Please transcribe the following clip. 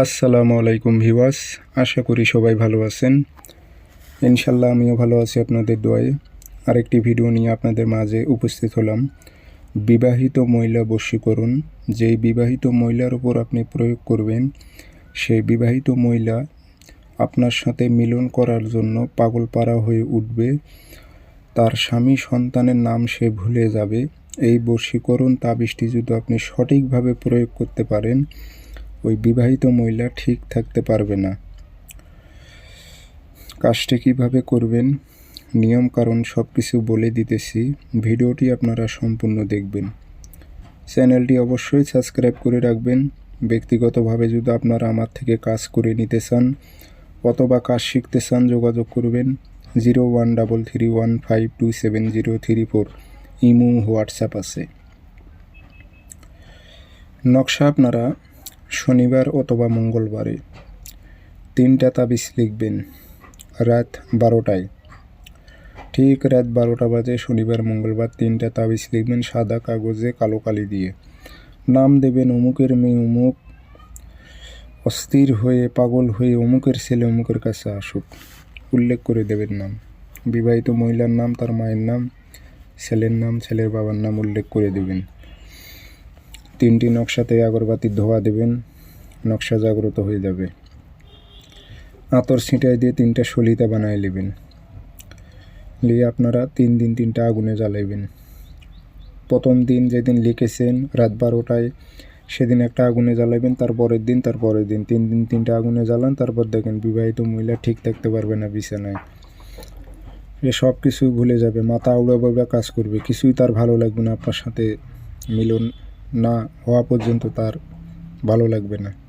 আসসালামু আলাইকুম ভিওয়াস আশা করি সবাই ভালো আছেন। ইনশাল্লাহ আমিও ভালো আছি আপনাদের দোয়ায়। আরেকটি ভিডিও নিয়ে আপনাদের মাঝে উপস্থিত হলাম। বিবাহিত মহিলা বশীকরণ, যেই বিবাহিত মহিলার উপর আপনি প্রয়োগ করবেন, সেই বিবাহিত মহিলা আপনার সাথে মিলন করার জন্য পাগল পাড়া হয়ে উঠবে। তার স্বামী সন্তানের নাম সে ভুলে যাবে। এই বশীকরণ তাবিজটি যদি আপনি সঠিকভাবে প্রয়োগ করতে পারেন ওই বিবাহিত মহিলা ঠিক থাকতে পারবে না। কাজটি কীভাবে করবেন? নিয়ম কারণ সব কিছু বলে দিতেছি। ভিডিওটি আপনারা সম্পূর্ণ দেখবেন। চ্যানেলটি অবশ্যই সাবস্ক্রাইব করে রাখবেন। ব্যক্তিগতভাবে যদি আপনারা আমার থেকে কাজ করে নিতে চান অথবা কাজ শিখতে চান, যোগাযোগ করবেন zero one double three one five two seven zero three four. Imo, WhatsApp আছে। নকশা আপনারা শনিবার অথবা মঙ্গলবারে। তিনটা তাবিজ লিখবেন রাত বারোটায়। ঠিক রাত বারোটা বাজে শনিবার, মঙ্গলবার তিনটা তাবিজ লিখবেন সাদা কাগজে কালো কালি দিয়ে। নাম দেবেন অমুকের মেয়ে অমুক, অস্থির হয়ে পাগল হয়ে অমুকের ছেলে অমুকের কাছে আসুক। উল্লেখ করে দেবেন নাম। বিবাহিত মহিলার নাম, তার মায়ের নাম, ছেলের নাম, ছেলের বাবার নাম উল্লেখ করে দেবেন। তিনটি নকশাতে আগরবাতির ধোয়া দেবেন, নকশা জাগ্রত হয়ে যাবে। আতর ছিটাই দিয়ে তিনটা সলিতা বানায় নেবেন। নিয়ে আপনারা তিন দিন তিনটা আগুনে জ্বালাইবেন। প্রথম দিন যেদিন লিখেছেন, রাত বারোটায় সেদিন একটা আগুনে জ্বালাইবেন, তার পরের দিন, তার পরের দিন। তিন দিন তিনটা আগুনে জ্বালান, তারপর দেখেন বিবাহিত মহিলা ঠিক থাকতে পারবে না বিছানায়। এ সব কিছু ভুলে যাবে, মাথা উড়াবে কাজ করবে, কিছুই তার ভালো লাগবে না আপনার সাথে মিলন না হওয়া পর্যন্ত তার ভালো লাগবে না।